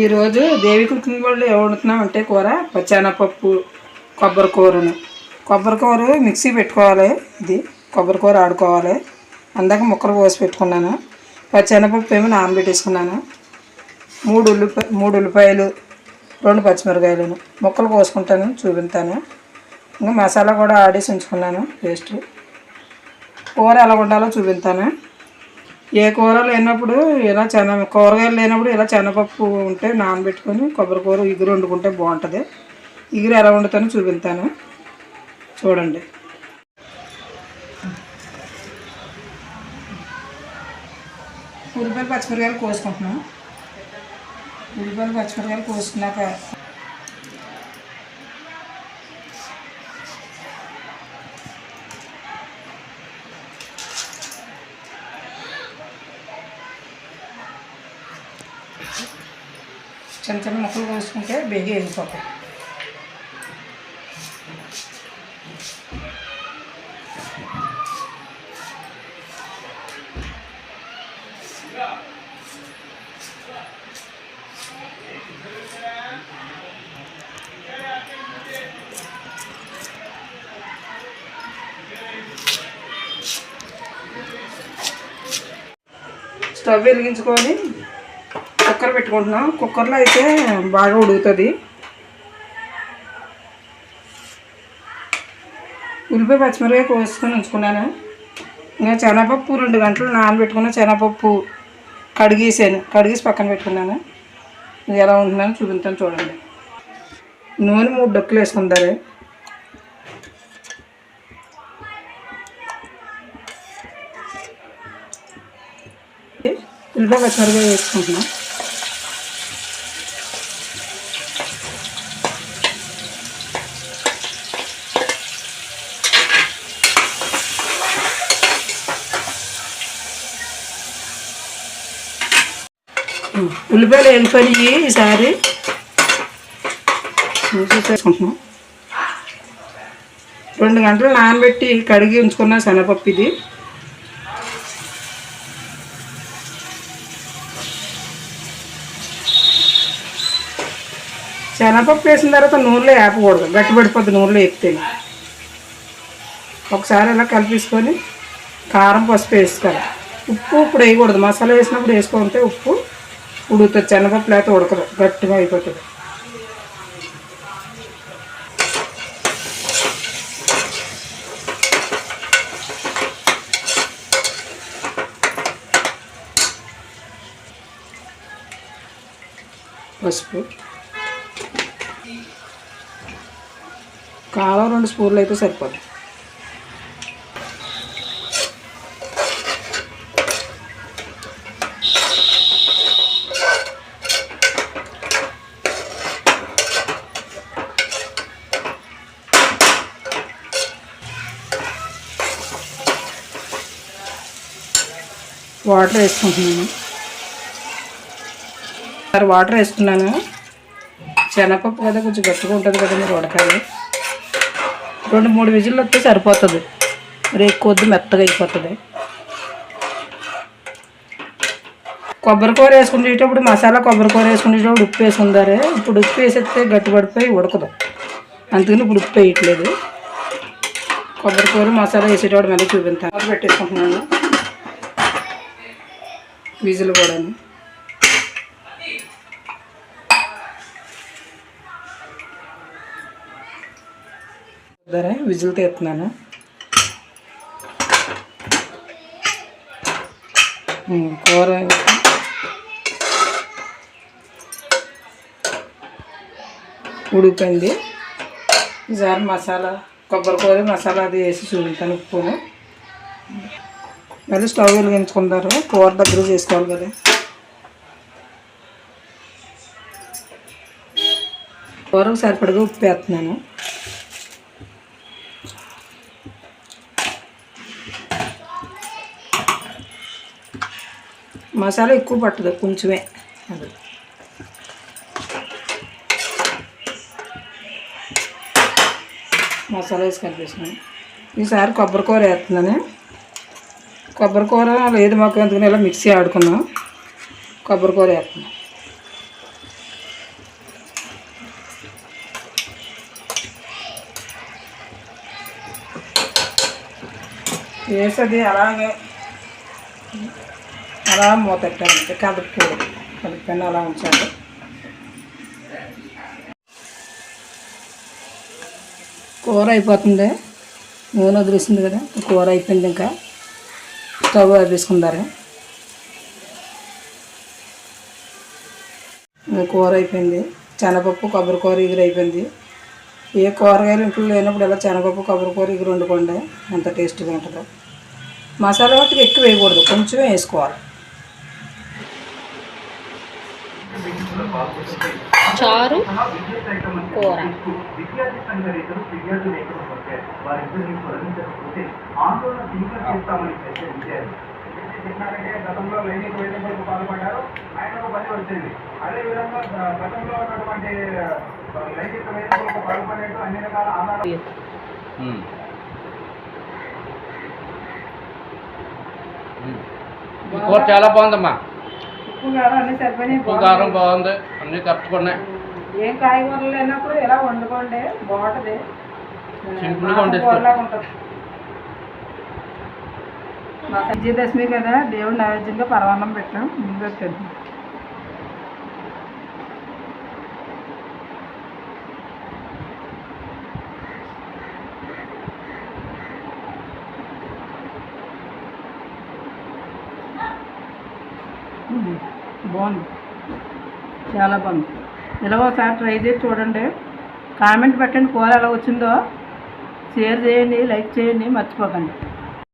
ఈరోజు దేవి కుకింగ్ వాళ్ళు వండుతున్నాం అంటే కూర? పచ్చెనపప్పు కొబ్బరి కూరను. కొబ్బరి కూర మిక్సీ పెట్టుకోవాలి. ఇది కొబ్బరి కూర ఆడుకోవాలి. అందాక ముక్కలు కోసి పెట్టుకున్నాను. పచ్చెనపప్పు ఏమో నానబెట్టేసుకున్నాను. మూడు ఉల్లిపాయ మూడు ఉల్లిపాయలు రెండు పచ్చిమిరకాయలను ముక్కలు కోసుకుంటాను చూపిస్తాను ఇంకా మసాలా కూడా ఆడేసి ఉంచుకున్నాను పేస్ట్. కూర ఎలా ఉండాలో చూపిస్తాను ఏ కూర లేనప్పుడు ఇలా చెన కూరగాయలు లేనప్పుడు ఇలా శనగపప్పు ఉంటే నానబెట్టుకొని కొబ్బరి కూర ఇగురు వండుకుంటే బాగుంటుంది. ఇగురు ఎలా వండుతానో చూపిస్తాను చూడండి. ఉల్లిపాయలు పచ్చిమిరకాయలు కోసుకుంటున్నాం ఉల్లిపాయలు పచ్చిమిరకాయలు కోసుకున్నాక చిన్న చిన్న ముక్కలు కోసుకుంటే బేగి వెళ్ళిపోతాయి. స్టవ్ వెలిగించుకొని కుక్కర్ పెట్టుకుంటున్నాం. కుక్కర్లో అయితే బాగా ఉడుకుతుంది. ఉల్లిపాయ పచ్చిమిరకాయ కోసుకొని ఉంచుకున్నాను. ఇంకా శనగపప్పు రెండు గంటలు నానబెట్టుకున్న శనగపప్పు కడిగేసాను. కడిగేసి పక్కన పెట్టుకున్నాను. ఇది ఎలా ఉంటుందని చూపిస్తాను చూడండి. నూనె మూడు డొక్కులు వేసుకుంటారు ఉల్లిపాయ పచ్చిమిరకాయ వేసుకుంటున్నాం. ఉల్లిపాయలు వేగిపోయి ఈసారి? రెండు గంటలు నానబెట్టి కడిగి ఉంచుకున్న శనగపప్పు ఇది. శనగపప్పు వేసిన తర్వాత నూనెలో వేపకూడదు గట్టి పడిపోద్ది నూనెలో ఎక్కితే ఒకసారి ఇలా కలిపేసుకొని కారం పసుపు వేసుకోవాలి. ఉప్పు ఇప్పుడు వేయకూడదు. మసాలా వేసినప్పుడు వేసుకుంటే ఉప్పు. ఉడుకుతుంది శనగపప్పు లేకపోతే ఉడకదు గట్టిగా అయిపోతుంది. పసుపు. కారం రెండు స్పూన్లు అయితే సరిపోతాయి వాటర్ వేసుకుంటున్నాను. సరే వాటర్ వేసుకున్నాను శనగపప్పు కదా కొంచెం గట్టిగా ఉంటుంది కదా మీరు ఉడకాలి. రెండు మూడు విజిల్లు వస్తే సరిపోతుంది. మరి ఎక్కువ వద్దు మెత్తగా అయిపోతుంది. కొబ్బరికూర వేసుకునేటప్పుడు మసాలా కొబ్బరికూర వేసుకునేటప్పుడు ఉప్పు వేసుకుందారే. ఇప్పుడు ఉప్పు వేసేస్తే గట్టి పడిపోయి ఉడకదు. అందుకని ఇప్పుడు ఉప్పు వేయట్లేదు. కొబ్బరికూర మసాలా వేసేటప్పుడు మళ్ళీ చూపించాను పెట్టేసుకుంటున్నాను. విజిల్ కూడా విజిల్ తీస్తున్నాను. కూర ఉడికిపోయింది ఈసారి మసాలా కొబ్బరి కూర మసాలా అది వేసి చూపిస్తాను ఉప్పును. మళ్ళీ స్టవ్ వెలిగించుకుంటారు కూర దగ్గర చేసుకోవాలి కదా. కూరకు సరిపడగా ఉప్పు వేస్తున్నాను. మసాలా ఎక్కువ పట్టదు కొంచెమే. అది. మసాలా వేసి కలిపేసినాను ఈసారి కొబ్బరి కూర వేస్తున్నాను. కొబ్బరి కూర లేదు మాకు అందుకని ఇలా మిక్సీ ఆడుకున్నాం. కొబ్బరి కూర వేస్తున్నాం. వేసేది అలాగే అలా మూతెట్టాలంటే కదుపుకూడదు కదుపుకొని అలా ఉంచాలి. కూర అయిపోతుంది నూనె వదిలేసింది కదా కూర అయిపోయింది ఇంకా. స్టవ్ వేసుకుందారు. కూర అయిపోయింది. శనగపప్పు కొబ్బరి కూర ఇగురు అయిపోయింది. ఏ కూరగాయలు ఇంట్లో లేనప్పుడు ఇలా శనగపప్పు కొబ్బరి కూర ఇగురు వండుకోండి? ఎంత టేస్ట్గా ఉంటుందో. మసాలా వాటికి ఎక్కువ వేయకూడదు. కొంచెమే వేసుకోవాలి. చారు కూర. గతంలో లైంగిక వేధింపులకు పాల్పడ్డారు ఆయనకు పని వచ్చింది అదేవిధంగా గతంలో ఉన్నటువంటి లైంగిక వేధింపులకు పాల్పడేట్టు అన్ని రకాల ఆధారాలు కూర చాలా బాగుందమ్మా. ఉప్పు కారం బాగుంది. అన్నీ కరెక్ట్గా ఉన్నాయి ఏం కాయగూరలు లేనప్పుడు ఇలా వండుకోండి బాగుంటుంది. సింపుల్గా ఉంటుంది. విజయదశమి కదా దేవుడు నైవేద్యంగా పరమాన్నం పెట్టాం ముందు పెట్టాను ఉమ్, బాగుంది. చాలా బాగుంది. ఇలా ఒకసారి ట్రై చేసి చూడండి. కామెంట్ పెట్టండి కూర ఎలా వచ్చిందో. షేర్ చేయండి లైక్ చేయండి మర్చిపోకండి.